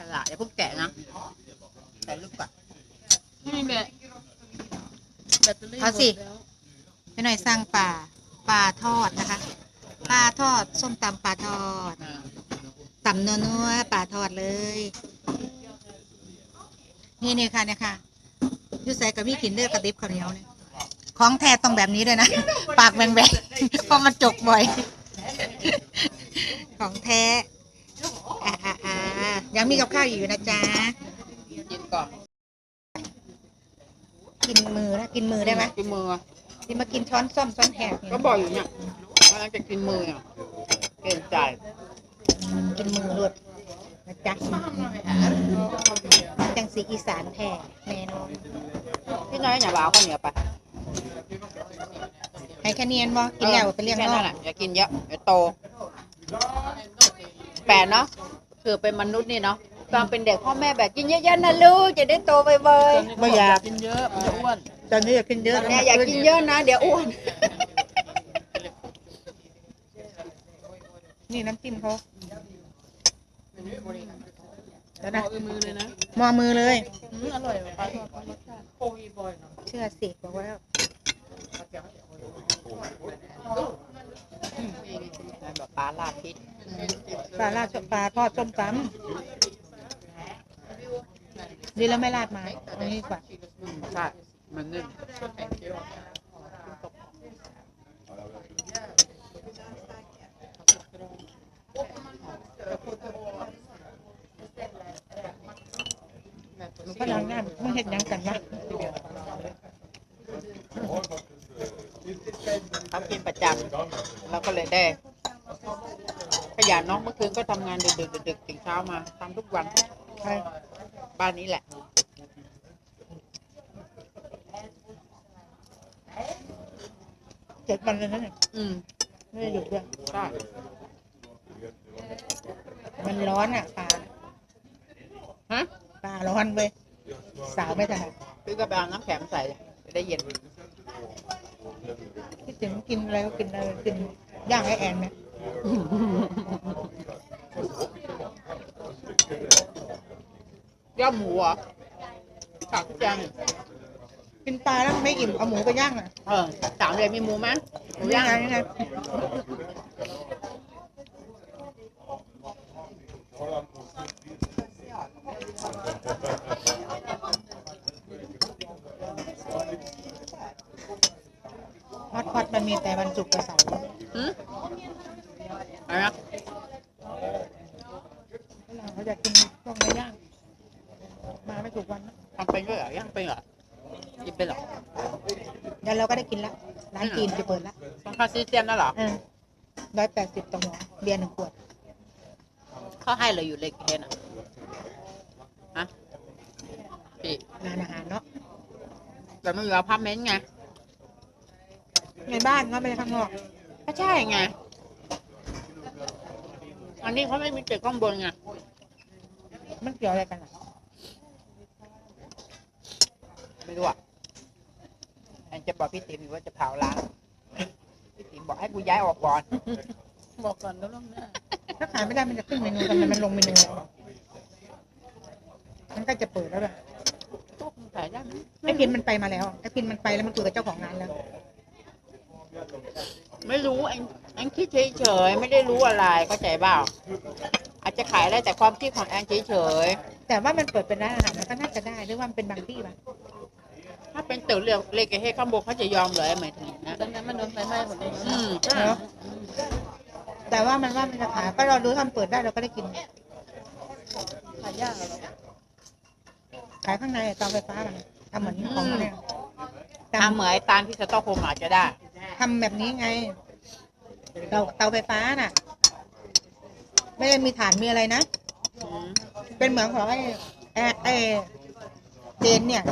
ฉลาดอย่าเพิ่งแกะนะแต่รูปก่อนไม่แบตแบตเตอรี่หมเอาดสิแล้วไปหน่อยสั่งปลาปลาทอดนะคะปลาทอดส้มตำปลาทอดอ่าตำนัวๆปลาทอดเลย นี่นี่ค่ะเนี่ยค่ะอยูใส่กับพี่กินเลือกกระดิบข้าวเหนียวเนี่ยของแท้ต้องแบบนี้ด้วยนะ ปากแบงๆเพราะมันจกบ่อย ของแท้อ่าอ่าอ่า ยังมีกับข้าวอยู่นะจ๊ะกินก่อนกินมือนะกินมือได้ไหมกินมือที่มากินช้อนส้อมช้อนแหกเนี่ยก็บอกอยู่เนี่ยว่าจะกินมืออะเกรงใจกินมือรวดนะจ๊ะจังสีอีสานแท้แน่นอนพี่น้อยอย่าบ้าข้าวเหนียวไปให้แค่เนียนบ่กินแล้วไปเลี้ยงแค่น้อนั้งนแหละอย่ากินเยอะเดี๋ยวโตแปลกเนาะ คือเป็นมนุษย์นี่เนาะตอนเป็นเด็กพ่อแม่แบบกินเยอะๆนะลูกจะได้โตไวบ่อยาก กินเยอะมันจะอ้วนตอนนี้อยากกินเยอะๆเนี่ยอย่ากินเยอะนะ เดี๋ยวอ้วนนี่น้ำจิ้มเขาแล้วนะนะมือเลยนะมอมือเลย อืมอร่อยกว่าปลาทอดรสชาติเชื่อสิบอกว่าแบบ ปลาลาดพริษปลาราดปลาทอดส้มตำดีแล้วไม่ราดไม้เอันนี้ดีกว่าอืมใช่มันนึ่งมันก็ล้างหน้ามันเห็ดหยังกันวะ เขา กินประจำเราก็เลยได้ขยันเน้องเมื่อคืนก็ทำงานดึกๆดึกๆถึงเช้ามาทำทุกวันใช่บ้านนี้แหละเจ็ดวันเลยนะเนี่ยอืมไม่ได้หยุดด้วยใช่มันร้อนอะปลาฮะปลาร้อนเว้ยสาวไม่ทันซื้อกระเป๋าน้ำแข็งใส่จะได้เย็นคิด ถึงกินอะไรก็กินอะไรกินย่างไอแอนไหมย่าหมูเหรอผักจังกินปลาแล้วไม่อิ่มเอาหมูไปย่างอะเออถามเลยมีหมูไหมหมูนี่ย่างไงนี่ไง ฮอตฮอตมันมีแต่วันศุกร์กับเสาร์หืมอะไรนะเขาอยากกินพวกเนื้อย่าง มาไม่ถูกวันนะทำเป็นด้วยเหรอย่างเป็นเหรอกินเป็นเหรอเดี๋ยวเราก็ได้กินแล้วร้านจีนจะเปิดแล้วต้องค่าซีเซียมนั่นเหรอร้อยแปดสิบต่อหัวเบียร์หนึ่งขวดเขาให้เลยอยู่เล็กเทนอะฮะพี่งานอาหารเนาะแต่ไม่มีอพาร์ตเมนต์ไง ในบ้านเนาะไม่ใช่ข้างนอกก็ใช่ไง อันนี้เขาไม่มีตึกข้างบนไง มันเกี่ยวอะไรกันอะไม่รู้อะแอนจะบอกพี่ติ๋มอยู่ว่าจะเผาร้านพี่ติ๋มบอกให้กูย้ายออกก่อน บอกก่อนก็ล่วงหน้าถ้าขายไม่ได้มันจะขึ้นเมนูทำไมมันลงเมนูแล้วมันก็จะเปิดแล้วแบบพวกมึงขายได้ไหมไอ้พินมันไปมาแล้วไอ้พินมันไปแล้วมันคุยกับเจ้าของงานแล้ว ไม่รู้แอนแอนคิดเฉยๆไม่ได้รู้อะไรเข้าใจเปล่าอาจจะขายได้แต่ความคิดของแอนเฉยแต่ว่ามันเปิดเป็นร้านอาหารมันก็น่าจะได้หรือว่ามันเป็นบางที่ปะๆถ้าเป็นตึกเรียกเล็กให้ข้างบนเขาจะยอมเลยหมายถึงอย่างนะตอนนั้นมันโดนไฟไหม้หมดเลยอืมเนาะแต่ว่ามันว่ามันจะขายก็เราดูทำเปิดได้เราก็ได้กิน ขายยากเหรอขายข้างในเตาไฟฟ้ามันทำเหมือนของมันเนี่ยทำเหมือนไอ้ตาลที่สต๊อกโฮล์มอาจจะได้ ทำแบบนี้ไง เตาเตาไฟฟ้าน่ะ ไม่ได้มีฐานมีอะไรนะ เป็นเหมือนของไอ้ไอ้ไอ้เจนเนี่ย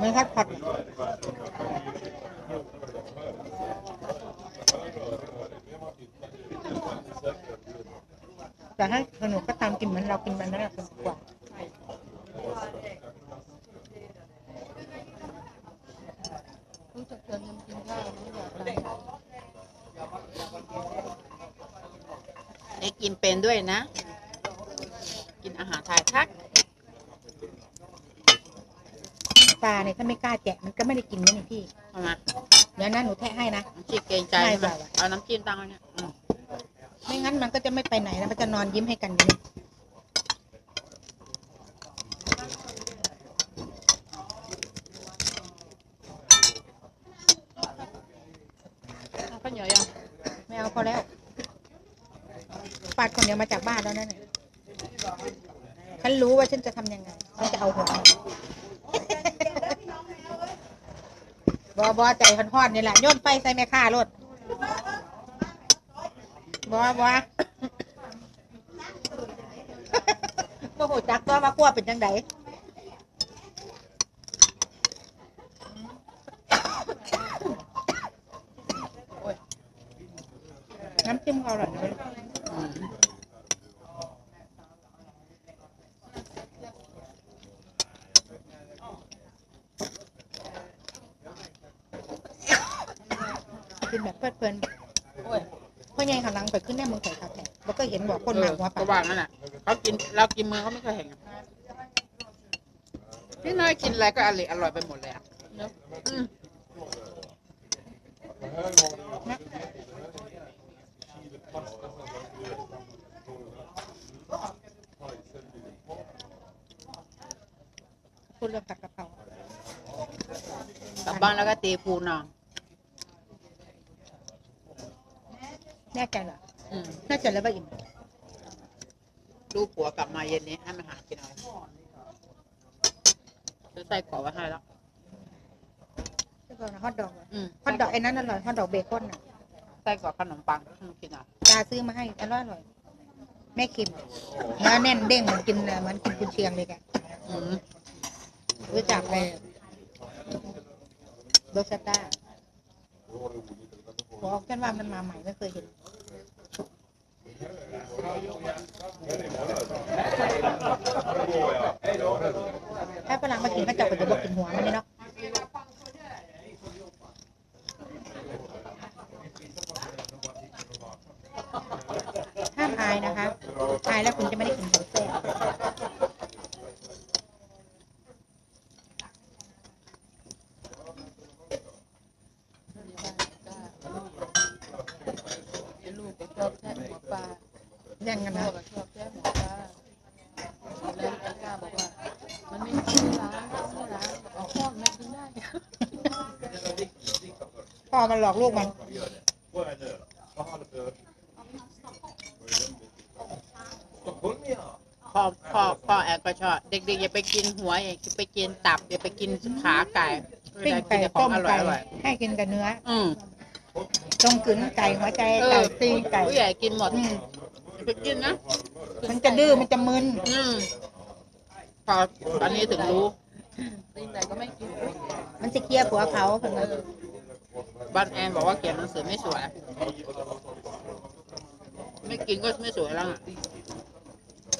มันคัดผัดแต่ให้ขนมก็ตามกินเหมือนเรากินมันนั่นแหละเป็นกว่า รู้จักเกินยังกินข้าวไม่อยากตาย เให้กินเป็นด้วยนะ กินอาหารไทยทักปลาเนี่ยถ้าไม่กล้าแกะมันก็ไม่ได้กินนะนี่พี่เอามาเดี๋ยวนะหนูแทะให้นะน้ำจิ้มเกรงใจไม่ใช่ไหมไม่เอาน้ำจิ้มตังไว้เนี่ยอืมไม่งั้นมันก็จะไม่ไปไหนนะมันจะนอนยิ้มให้กันอยู่นี่ เอาข้าวเหนียวยัง ไม่เอาพอแล้ว นเดียวมาจากบ้านแล้วนั่นน่ะฉันรู้ว่าฉันจะทำยังไงฉันจะเอาหัวมันบอบอใจฮอนๆนี่แหละโยนไปใส่แม่ค้ารถบอบอโมโหจักตัวมากลัวเป็นจังไดน้ำจิ้มเขาอร่อยนะ อืม กินแบบเพลิดเพลิน โอ้ย พ่อใหญ่ ขังหลังไปขึ้นแน่เมืองไทยครับแต่บ่ก็เห็นบอกคนมาหัวเออปาก็กว่างั้นแหละเขากินเรากินมือเขาไม่เคยเห็นอะพี่น้อยกินอะไรก็อร่อยอร่อยไปหมดเลยอะเนอะอืมนะพูดเรื่องผัดกะเพรากลับบ้านแล้วก็ตีปูนอนแน่ใจเหรอ อืมน่าจะแล้วว่าอิ่มลูกผัวกลับมาเย็นนี้ให้มาหากินอะไรซื้อไส้กรอกไว้ให้แล้วแล้วก็ฮอทดอกเหรออืมฮอทดอกไอ้นั้นอร่อยฮอทดอกเบคอนน่ะไส้กรอกขนมปังให้มันกินอะตาซื้อมาให้อร่อยอร่อยแม่คิมเนื้อแน่นเด้งเหมือนกินเอ่อเหมือนกินกุนเชียงเลยแกอืมรู้จักเลยโรสต้าบอกกันว่ามันมาใหม่ไม่เคยเห็น ถ้าฝรั่งมากินก็จะเป็นบอกกินหัวมันนี่เนาะห้ามอายนะคะอายแล้วคุณจะไม่ได้กินของแซ่บ ลูกก็ชอบแทะหัวปลา แย่งกัน พ่อ นะ ก็ชอบแทะหัวปลาแล้วไอ้กล้าบอกว่า มันไม่ไม่ล้างไม่ล้างเอาข้อนแม่กินได้ พ่ อมันหลอกลูกมัน พ่อพ่อพ่อแอบก็ชอบเด็กๆอย่าไปกินหัวอย่าไปกินตับอย่าไปกินขาไก่ปิ้งกิไก่นแต่ขอต้งมอร่อยไก่อร่อยให้กินกับเนื้อ อืมตรงกึ๋นไก่หัวใจเอไก่อตีนไก่ผู้ใหญ่กินหมดอืมอย่าไปกินนะมันจะดื้อมันจะมึนอืมพอตอนนี้ถึงรู้ ตีนไหนก็ไม่กิน มันจะเคลียร์ผัวเขาคนนั้น บ้านแอนบอกว่าเขียนหนังสือไม่สวย ไม่กินก็ไม่สวยแล้วอะ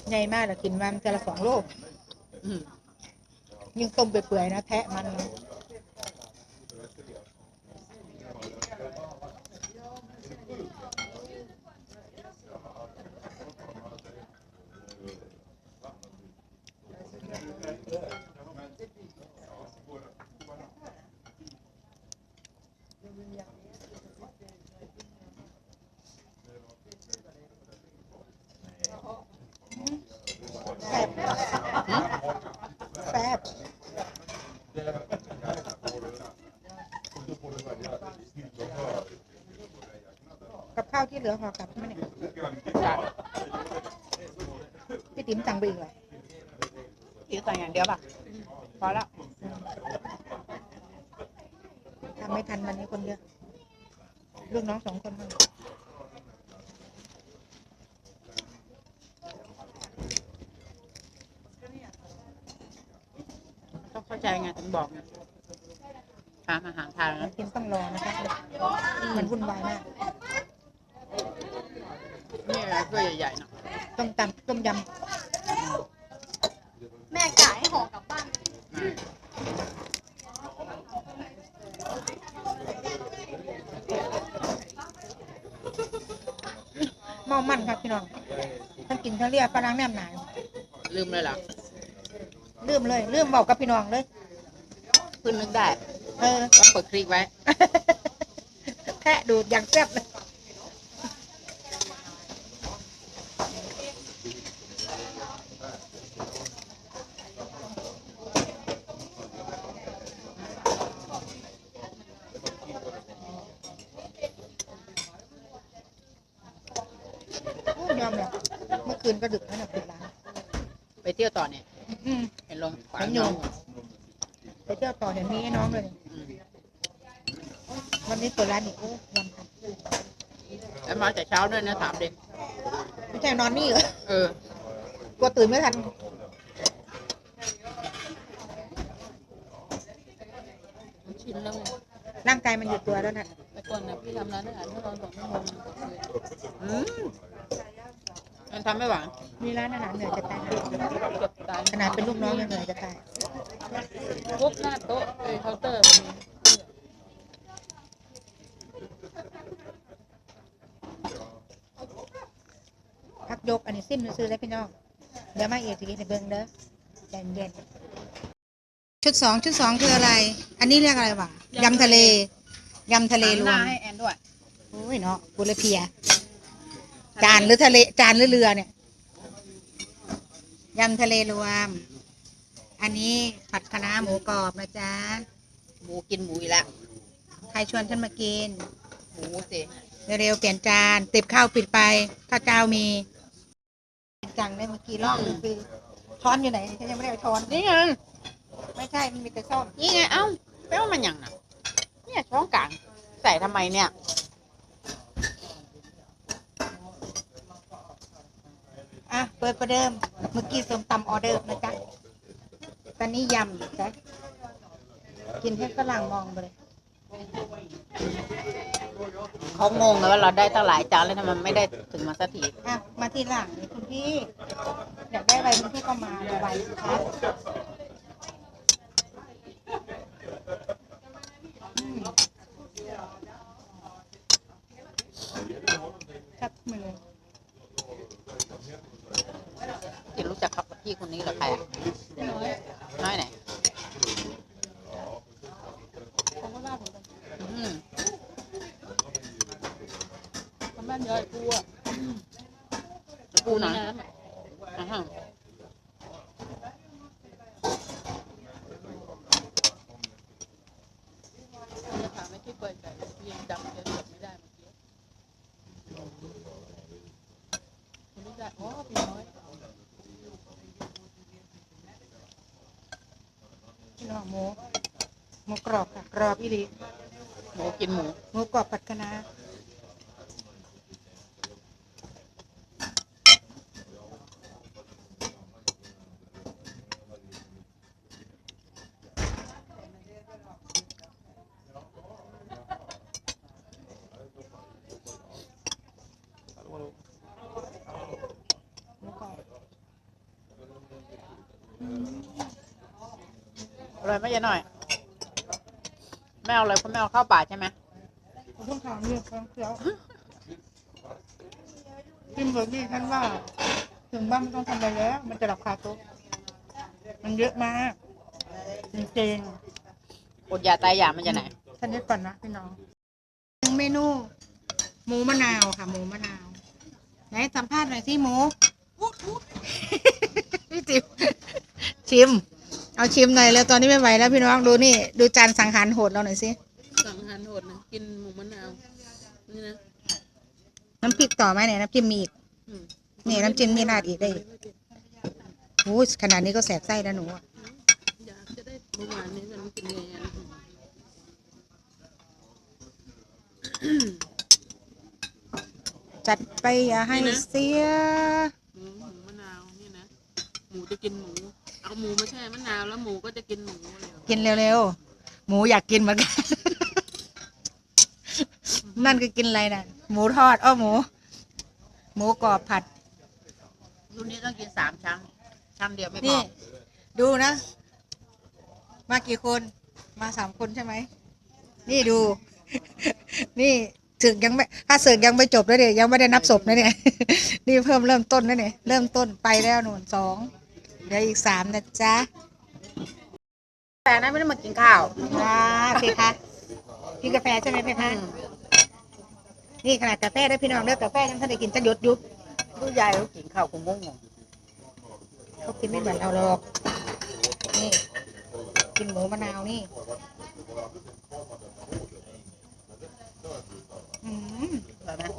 ใหญ่มากเลยกินมันจะละสองโลอืมยิ่งต้มเปื่อยๆนะแทะมันนะ กับข้าวที่เหลือห่อกลับใช่ไหมเนี่ยจ้ะพี่ติ๋มสั่งไปอีกเหรอกินแต่อย่างเดียวป่ะพอแล้วทำไม่ทันวันนี้คนเยอะลูกน้องสองคนมั้งต้องเข้าใจไงถึงบอกไง ทานอาหารไทยนะกินต้องรอนะคะมันวุ่นวายมากนี่อะไรถ้วยใหญ่ๆเนาะต้มตำต้มยแม่จ่ายให้ห่อกลับบ้านอืมเมามันครับพี่น้องท่านกินทั้งเรียกฝรั่งแนมหนายลืมเลยเหรอลืมเลยลืมบอกกับพี่น้องเลยเพิ่งนึกได้เออว่าเปิดคลิกไว้ แทะดูดอย่างแซ่บเลยโอ้ยอมเลยเมื่อคืนก็ดึกแล้วนะปิดร้านไปเที่ยวต่อเนี่ย อืมเห็นลงขวาเห็นอยู่ไปเที่ยวต่อเห็นมีให้น้องเลยอืมวั นนี้เปิดร้านอีกโอ้วันครับแล้วมาแต่เช้าด้วยนะถามเด็กไม่ใช่นอนนี่เหรอเออกลัวตื่นไม่ทันชินแล้วไงร่างกายมันหยุดตัวแล้วนะแต่ก่อนนะพี่ทำร้านอาหารเมื่อตอนสองชั่วโมงมันก็เคยอืมมันทำไม่หวานมีร้านอาหารเหนื่อยจะตายเกือบตายขนาดเป็นลูกน้องยังเหนื่อยจะตายปุ๊บหน้าโต๊ะเออเคาน์เตอร์มันมี พัก ยกอันนี้ซิมซื้อเลยพี่น้อง เดี๋ยวมาเอียสิกินให้เบิ่งเด้อใจเย็นชุดสองชุดสองคืออะไร อันนี้เรียกอะไรวะยำทะเลยำทะเลรหวน้ามให้แอนด้วยโอ้ยเนาะบุรเพลีย จานหรือทะเลจานหรือเรือเนี่ยยำทะเลรวม อันนี้ผัดคะน้าหมูกรอบนะจ๊ะหมูกินหมูอีกแล้วใครชวนฉันมากิน หมูสิเร็วๆเปลี่ยนจานติบข้าวปิดไปถ้าเจ้ามี จังได้เมื่อกี้รอบคือช้อนอยู่ไหนฉันยังไม่ได้เอาช้อนนี่ไงไม่ใช่มันมีแต่ซ่อมนี่ไงเอ้าแปลว่ามันหยังน่ะเนี่ยช้อนกลางใส่ทำไมเนี่ย อะเปิดประเดิมเมื่อกี้ส้มตำออเดอร์นะจ๊ะตอนนี้ยำจ้ะกินให้ฝรั่งมองไปเลยเขางงเลยว่าเราได้ตั้งหลายจานแล้วทำไมไม่ได้ถึงมาสักทีอะมาทีหลังนี่คุณ พี่ อยากได้อะไรคุณพี่ก็มาดูไว้สิคะอืมชักมือ กินรู้จักกับพี่คนนี้เหรอใครอะ น้อย น้อยไหน เขาก็ลาบเหมือนกัน อืม ทำบ้านย่อยปูอะ ปูนะ น้ำอะ อ่าฮะ จะถามไม่ที่เปิดใจพี่ยังจำเดือนไม่ได้เมื่อกี้คุณรู้จักอ๋อพี่น้อย พี่น้อง หมูหมูกรอบค่ะกรอบอีหลีหมูกินหมูหมูกรอบผัดคะน้าหมูกรอบ อร่อ ยไหมยายหน่อย แมวอะไรคุณแมวเข้าป่าใช่ไหมผมต้องถามเรื่องของเคี้ยวกินแบบนี้ท่านว่า ถึงบ้านไม่ต้องทำอะไรแล้ว มันจะหลับคาโต๊ะมันเยอะมากจริงอดอยาตายอยากมันจะไหนๆท่านนี้ก่อนนะพี่น้องหนึ่งเมนู หมูมะนาวค่ะ หมูมะนาวไหนสัมภาษณ์หน่อยสิหมู พี่จิมชิม เอาชิมหน่อยแล้วตอนนี้ไม่ไหวแล้วพี่น้องดูนี่ดูจานสังหารโหดเราหน่อยสิสั่งอาหารโหดนะกินหมูมะนาวนี่นะน้ำพริกต่อไหมเนี่ยน้ำจิ้มมีอีกอืมนี่น้ำจิ้มมีราดอีกได้อีกโอ้ยขนาดนี้ก็แสบไส้แล้วหนูอะอยากจะได้เมื่อวานนี้มันกินไงอะจัดไปอย่าให้เสียหมูหมูมะนาวนี่นะหมูจะกินหมู เอาหมูมาแช่มะนาวแล้วหมูก็จะกินหมูเลยกินเร็วๆ หมูอยากกินเหมือนกัน นั่นคือกินอะไรนะหมูทอดอ้อหมู หมูกรอบผัด รุ่นนี้ต้องกินสามช้ำช้ำเดียวไม่พนี่ อดูนะ มากี่คน มาสามคนใช่ไหม นี่ดู นี่ศึกยังไม่ ถ้าศึกยังไม่จบนะเนี่ยยังไม่ได้นับศพนะเนี่ย นี่เพิ่มเริ่มต้นนะเนี่ย เริ่มต้นไปแล้วหนุนสอง เดี๋ยวอีกสามนะจ๊ะแต่นั้นไม่ได้มากินข้าวอ่าโอเคค่ะกินกาแฟใช่ไหมพี่พันนี่ขนาดกาแฟได้อพี่น้องเด้อกาแฟยังท่านได้กินจะหยดอยุบผู้ยายเขากินข้าวคงงงงเขากินไม่เหมือนเราหรอกนี่กินหมูมะนาวนี่อืม แบบนั้น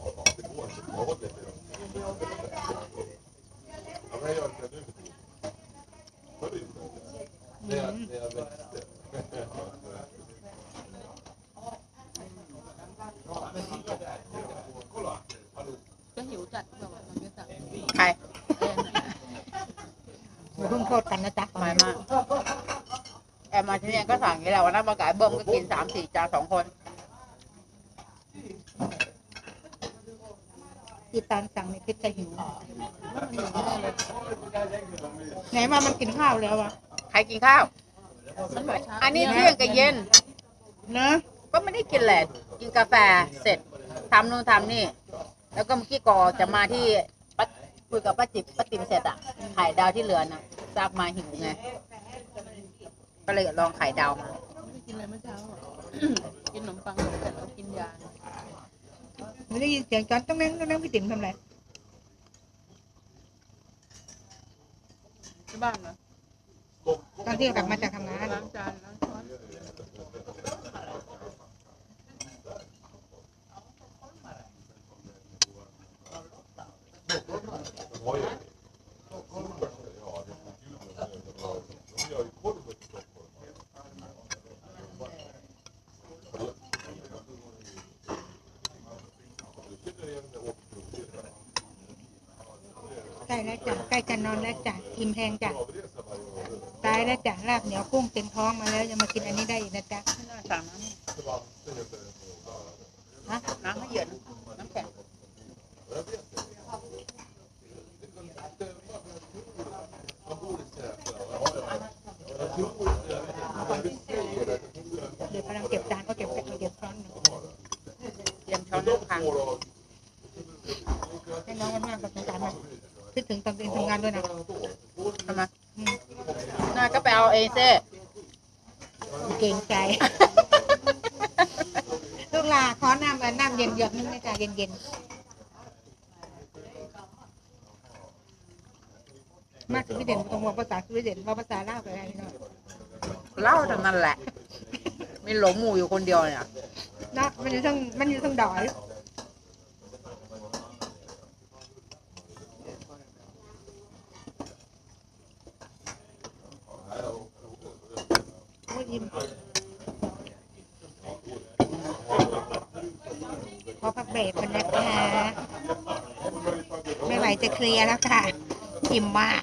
ก็หิวจัดแบบว่ามันก็จัด ใคร แอนน่ะ อย่าเพิ่งโทษกันนะจ๊ะ ไม่มากแอมมาที่ นี่ก็สั่งอย่างนี้แหละวันนั้นมาขายเบิ้มก็กินสามสี่จานสองคนที่ตอนสั่งในคลิปจะหิวมันหิวแน่เลยไหนว่ามันกินข้าวแล้วอะใครกินข้าวมันบอกช้าอันนี้เที่ยงกับเย็น เนอะก็ไม่ได้กินแหละ กินกาแฟเสร็จทำนู่นทำนี่ แล้วก็เมื่อกี้กอจะมาที่ป้าคุยกับป้าจิบป้าติ๋มเสร็จอะไข่ดาวที่เหลือน่ะซากมาหิวไง ก็เลยลองไข่ดาวมา ไม่กินอะไรเมื่อเช้าอะ กินขนมปังเสร็จแล้วกินยาไม่ได้ยินเสียงจอนต้องนั่งต้องนั่งพี่ติ๋มทำอะไรที่บ้านเหรอตอนที่กลับมาจากทำงานล้างจาน ล้างช้อนใกล้แล้วจ้ะใกล้จะนอนแล้วจ้ะอิ่มแพงจ้ะตายแล้วจ้ะลาบเหนียวกุ้งเต็มท้องมาแล้วยังมากินอันนี้ได้อีกนะจ๊ะไม่น่าสั่งน้ำฮะน้ำให้เย็นน้ำแข็ง เดี๋ยวกำลังเก็บจานก็เก็บเก็บเก็บช้อนอยู่ เตรียมช้อนน้ำค้าง ให้น้องมันมากกับสงสารมันคิด ถึงตอนตัวเองทำงานด้วยนะทำไมอืมน่าก็ไปเอาเอเซ่เก่งใจ ลูกหลาขอน้ำเอ่อน้ำเย็นหยดนึงนะจ๊ะเย็นเย็นๆมาสวีเดนต้องบอกภาษาสวีเดนว่าภาษาลาวไปอะไรเนาะเล่าทั้งนั้นแหละ มีหลงหมูอยู่คนเดียวเนี่ยเนาะมันอยู่ทั้งมันอยู่ทั้งดอยโอ้ยยิ้มขอพักเบรกกันนะคะ ไม่ไหวจะเค ลียแล้วค่ะอิ่มมาก